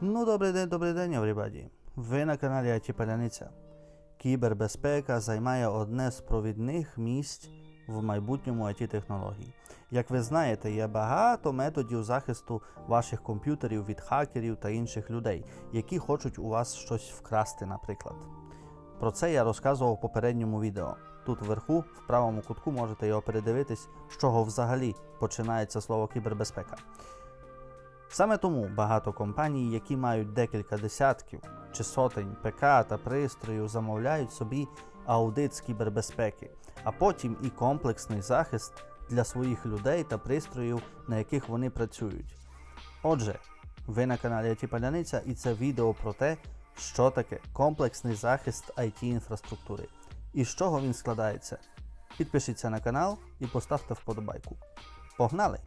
Ну, добрий день, добрий день, everybody. Ви на каналі IT Паляниця. Кібербезпека займає одне з провідних місць в майбутньому it технологій. Як ви знаєте, є багато методів захисту ваших комп'ютерів від хакерів та інших людей, які хочуть у вас щось вкрасти, наприклад. Про це я розказував в попередньому відео. Тут вверху, в правому кутку, можете його передивитись, з чого взагалі починається слово кібербезпека. Саме тому багато компаній, які мають декілька десятків чи сотень ПК та пристроїв, замовляють собі аудит з кібербезпеки, а потім і комплексний захист для своїх людей та пристроїв, на яких вони працюють. Отже, ви на каналі IT Паляниця і це відео про те, що таке комплексний захист IT інфраструктури і з чого він складається. Підпишіться на канал і поставте вподобайку. Погнали!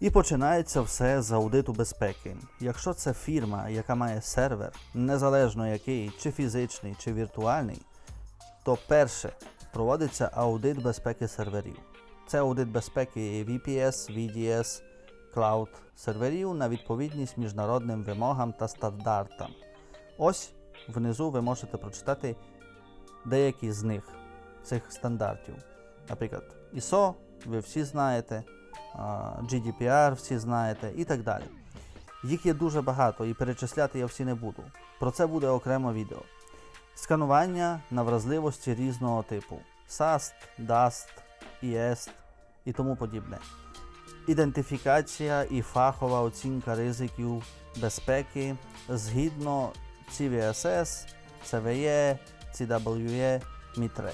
І починається все з аудиту безпеки. Якщо це фірма, яка має сервер, незалежно який, чи фізичний, чи віртуальний, то перше проводиться аудит безпеки серверів. Це аудит безпеки VPS, VDS, Cloud серверів на відповідність міжнародним вимогам та стандартам. Ось внизу ви можете прочитати деякі з них, цих стандартів. Наприклад, ISO, ви всі знаєте, GDPR всі знаєте і так далі. Їх є дуже багато і перечисляти я всі не буду. Про це буде окремо відео. Сканування на вразливості різного типу: SAST, DAST, IEST і тому подібне. Ідентифікація і фахова оцінка ризиків безпеки згідно CVSS, CVE, CWE, MITRE.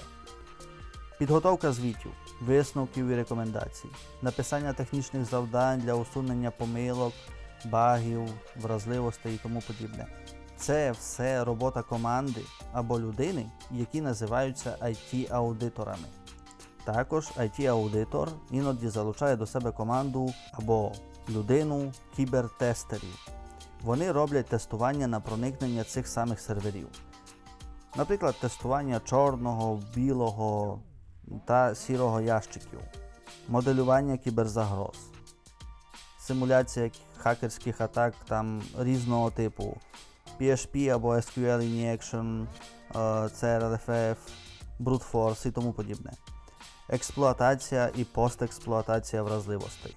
Підготовка звітів, висновків і рекомендацій, написання технічних завдань для усунення помилок, багів, вразливостей і тому подібне. Це все робота команди або людини, які називаються IT-аудиторами. Також IT-аудитор іноді залучає до себе команду або людину кібертестерів. Вони роблять тестування на проникнення цих самих серверів. Наприклад, тестування чорного, білого та сірого ящиків, моделювання кіберзагроз, симуляція хакерських атак там різного типу, PHP або SQL Injection, е, CRFF, Brute Force і тому подібне. Експлуатація і постексплуатація вразливостей.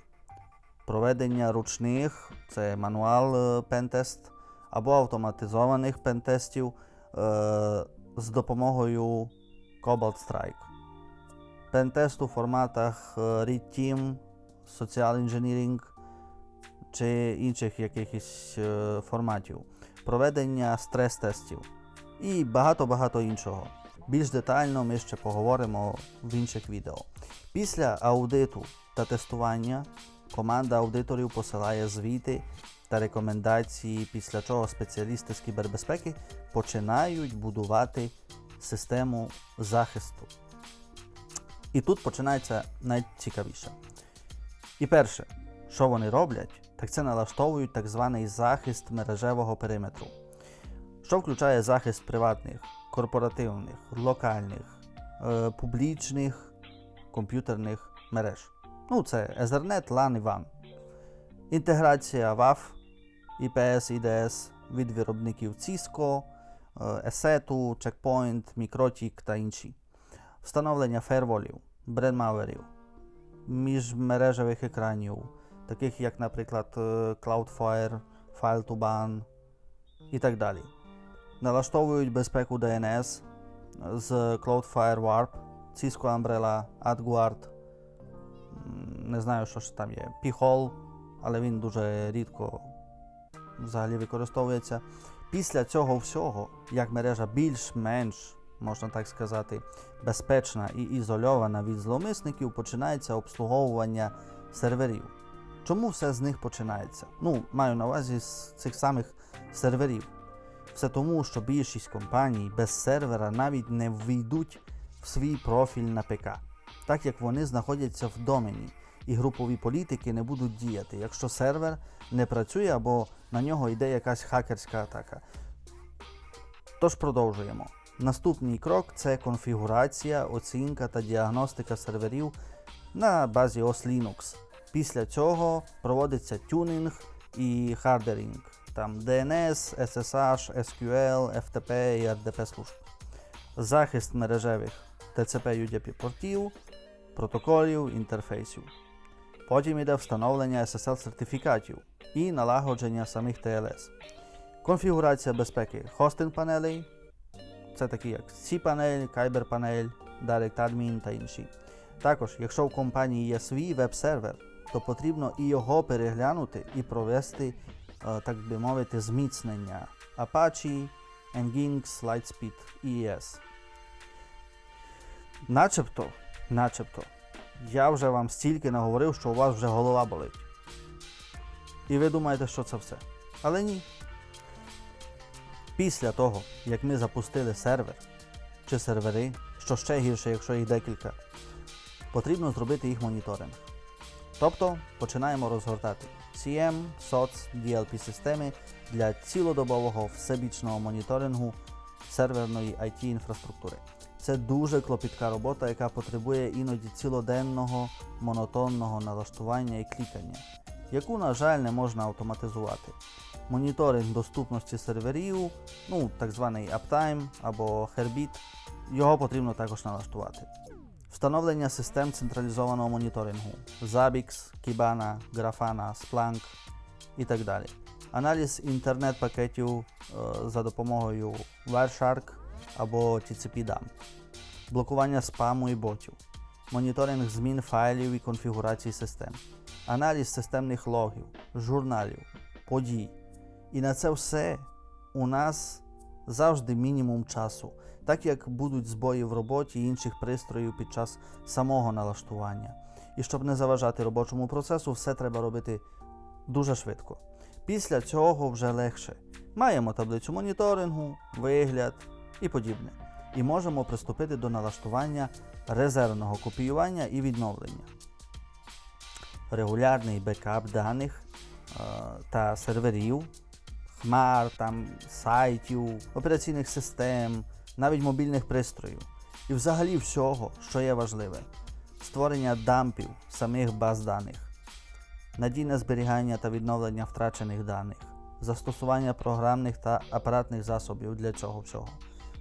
Проведення ручних, це мануал е, пентест, або автоматизованих пентестів е, з допомогою Cobalt Strike. Пентест у форматах Read Team, Social Engineering чи інших якихось форматів. Проведення стрес-тестів і багато-багато іншого. Більш детально ми ще поговоримо в інших відео. Після аудиту та тестування команда аудиторів посилає звіти та рекомендації, після чого спеціалісти з кібербезпеки починають будувати систему захисту. І тут починається найцікавіше. І перше, що вони роблять, так це налаштовують так званий захист мережевого периметру, що включає захист приватних, корпоративних, локальних, е, публічних комп'ютерних мереж. Ну, це Ethernet, LAN і WAN. Інтеграція WAF, IPS, IDS від виробників Cisco, е, Checkpoint, Mikrotik та інші. Встановлення фаєрволів, брендмауерів, міжмережевих екранів, таких як, наприклад, е, Cloudflare, File2Ban і так далі. Налаштовують безпеку DNS з Cloudflare Warp, Cisco Umbrella, AdGuard. Не знаю, що ж там є. P-Hole, але він дуже рідко взагалі використовується. Після цього всього, як мережа більш-менш, можна так сказати, безпечна і ізольована від зловмисників, починається обслуговування серверів. Чому все з них починається? Ну, маю на увазі з цих самих серверів. Все тому, що більшість компаній без сервера навіть не ввійдуть в свій профіль на ПК, так як вони знаходяться в домені, і групові політики не будуть діяти, якщо сервер не працює або на нього йде якась хакерська атака. Тож продовжуємо. Наступний крок це конфігурація, оцінка та діагностика серверів на базі OS Linux. Після цього проводиться тюнінг і хардерінг, там DNS, SSH, SQL, FTP і RDP служб. Захист мережевих TCP UDP портів, протоколів, інтерфейсів. Потім йде встановлення SSL сертифікатів і налагодження самих TLS. Конфігурація безпеки хостинг панелей, це такі як cPanel, Kyber-панель, DirectAdmin та інші. Також, якщо в компанії є свій веб-сервер, то потрібно і його переглянути і провести, е, так би мовити, зміцнення Apache, Nginx, Lightspeed, ES. Начебто, начебто, я вже вам стільки наговорив, що у вас вже голова болить. І ви думаєте, що це все. Але ні. Після того, як ми запустили сервер чи сервери, що ще гірше, якщо їх декілька, потрібно зробити їх моніторинг. Тобто починаємо розгортати CM, SOC, DLP системи для цілодобового всебічного моніторингу серверної IT інфраструктури. Це дуже клопітка робота, яка потребує іноді цілоденного монотонного налаштування і клікання, яку, на жаль, не можна автоматизувати. Моніторинг доступності серверів, ну так званий Uptime або Herbit, його потрібно також налаштувати. Встановлення систем централізованого моніторингу Zabbix, Kibana, Grafana, Splunk і так далі. Аналіз інтернет-пакетів е, за допомогою Wireshark або TCP-DAM. Блокування спаму і ботів. Моніторинг змін файлів і конфігурації систем. Аналіз системних логів, журналів, подій. І на це все у нас завжди мінімум часу, так як будуть збої в роботі і інших пристроїв під час самого налаштування. І щоб не заважати робочому процесу, все треба робити дуже швидко. Після цього вже легше. Маємо таблицю моніторингу, вигляд і подібне. І можемо приступити до налаштування резервного копіювання і відновлення. Регулярний бекап даних е, та серверів, хмар, там, сайтів, операційних систем, навіть мобільних пристроїв. І взагалі всього, що є важливе. Створення дампів самих баз даних, надійне зберігання та відновлення втрачених даних, застосування програмних та апаратних засобів для цього всього,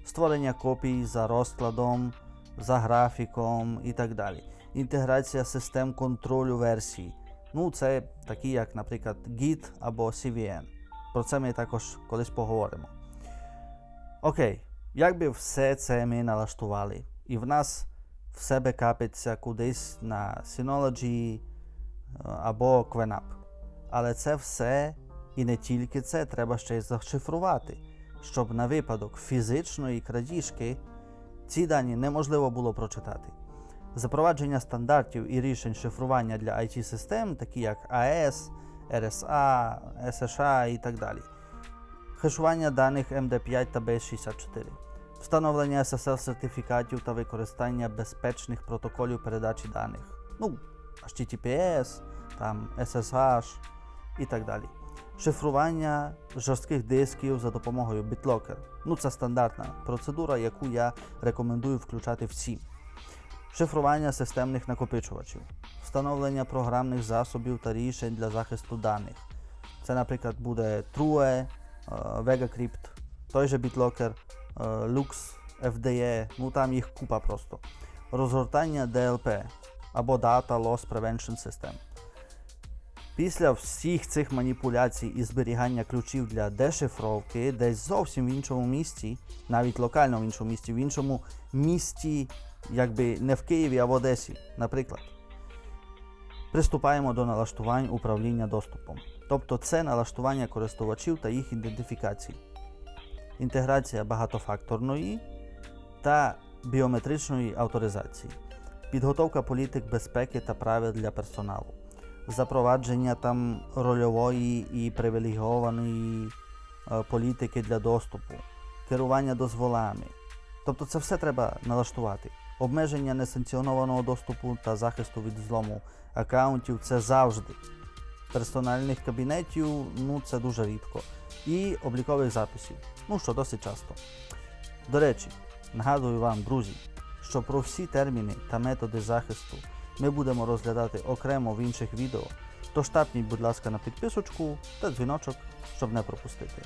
створення копій за розкладом, за графіком і так далі. Інтеграція систем контролю версій. Ну, це такі, як, наприклад, Git або CVN. Про це ми також колись поговоримо. Окей, як би все це ми налаштували, і в нас все бекапиться кудись на Synology е, або QNAP. Але це все і не тільки це треба ще й зашифрувати, щоб на випадок фізичної крадіжки ці дані неможливо було прочитати. Запровадження стандартів і рішень шифрування для IT-систем, такі як AES, RSA, SSH і так далі. Хешування даних MD5 та B64. Встановлення SSL сертифікатів та використання безпечних протоколів передачі даних. Ну, HTTPS, там SSH і так далі. Шифрування жорстких дисків за допомогою BitLocker. Ну, це стандартна процедура, яку я рекомендую включати всім. Шифрування системних накопичувачів, встановлення програмних засобів та рішень для захисту даних. Це, наприклад, буде True, е, VegaCrypt, той же BitLocker, е, Lux, FDE, ну там їх купа просто. Розгортання DLP або Data Loss Prevention System. Після всіх цих маніпуляцій і зберігання ключів для дешифровки десь зовсім в іншому місці, навіть локально в іншому місці, в іншому місті, якби не в Києві, а в Одесі, наприклад. Приступаємо до налаштувань управління доступом. Тобто це налаштування користувачів та їх ідентифікацій, інтеграція багатофакторної та біометричної авторизації, підготовка політик безпеки та правил для персоналу запровадження там рольової і привілейованої е, політики для доступу, керування дозволами. Тобто це все треба налаштувати. Обмеження несанкціонованого доступу та захисту від злому аккаунтів це завжди. Персональних кабінетів ну це дуже рідко. І облікових записів, ну що досить часто. До речі, Нагадую вам, друзі, що про всі терміни та методи захисту ми будемо розглядати окремо в інших відео, тож тапніть, будь ласка, на підписочку та дзвіночок, щоб не пропустити.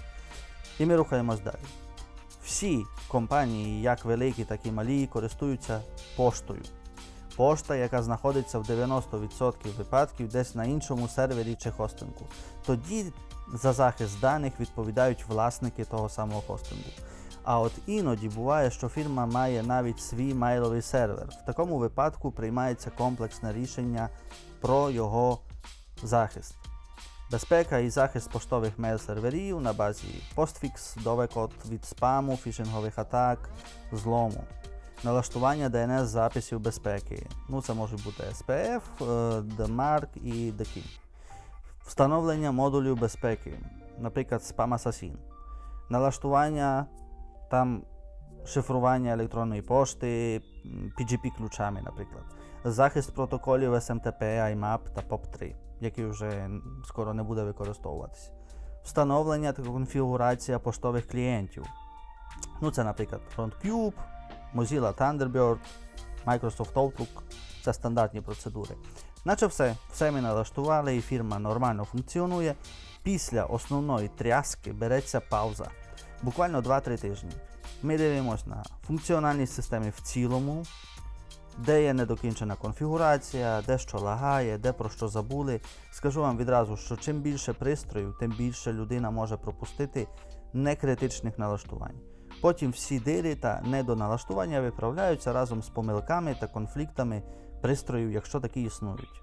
І ми рухаємось далі. Всі компанії, як великі, так і малі, користуються поштою. Пошта, яка знаходиться в 90% випадків десь на іншому сервері чи хостингу. Тоді за захист даних відповідають власники того самого хостингу. А от іноді буває, що фірма має навіть свій мейловий сервер. В такому випадку приймається комплексне рішення про його захист. Безпека і захист поштових мейл-серверів на базі Postfix, довекот від спаму, фішингових атак, злому. Налаштування DNS записів безпеки. Ну, це може бути SPF, DMARC і DKIM. Встановлення модулів безпеки, наприклад, Spam Assassin. Налаштування там шифрування електронної пошти, PGP-ключами, наприклад. Захист протоколів SMTP, IMAP та POP3, який вже скоро не буде використовуватися. Встановлення та конфігурація поштових клієнтів. Ну, це, наприклад, FrontCube, Mozilla Thunderbird, Microsoft Outlook. Це стандартні процедури. Наче все, все ми налаштували і фірма нормально функціонує. Після основної тряски береться пауза. Буквально 2-3 тижні. Ми дивимося на функціональність системи в цілому, де є недокінчена конфігурація, де що лагає, де про що забули. Скажу вам відразу, що чим більше пристроїв, тим більше людина може пропустити некритичних налаштувань. Потім всі дири та недоналаштування виправляються разом з помилками та конфліктами пристроїв, якщо такі існують.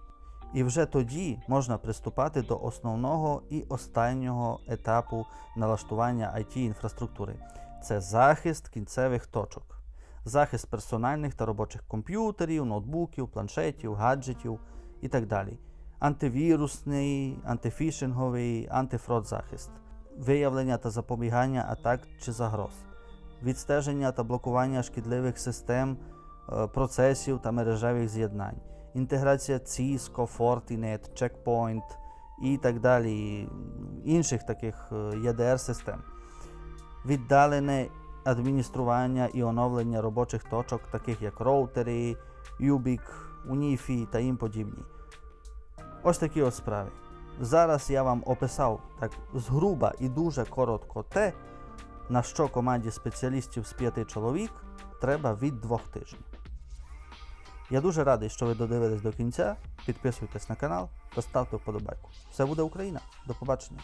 І вже тоді можна приступати до основного і останнього етапу налаштування IT-інфраструктури. Це захист кінцевих точок, захист персональних та робочих комп'ютерів, ноутбуків, планшетів, гаджетів і так далі. Антивірусний, антифішинговий, антифрод захист, виявлення та запобігання атак чи загроз, відстеження та блокування шкідливих систем, е, процесів та мережевих з'єднань, інтеграція Cisco, Fortinet, Checkpoint і так далі, інших таких ЄДР-систем, віддалене адміністрування і оновлення робочих точок, таких як роутери, Ubik, Unifi та їм подібні. Ось такі ось справи. Зараз я вам описав так згруба і дуже коротко те, на що команді спеціалістів з п'яти чоловік треба від двох тижнів. Я дуже радий, що ви додивились до кінця. Підписуйтесь на канал та ставте вподобайку. Все буде Україна. До побачення.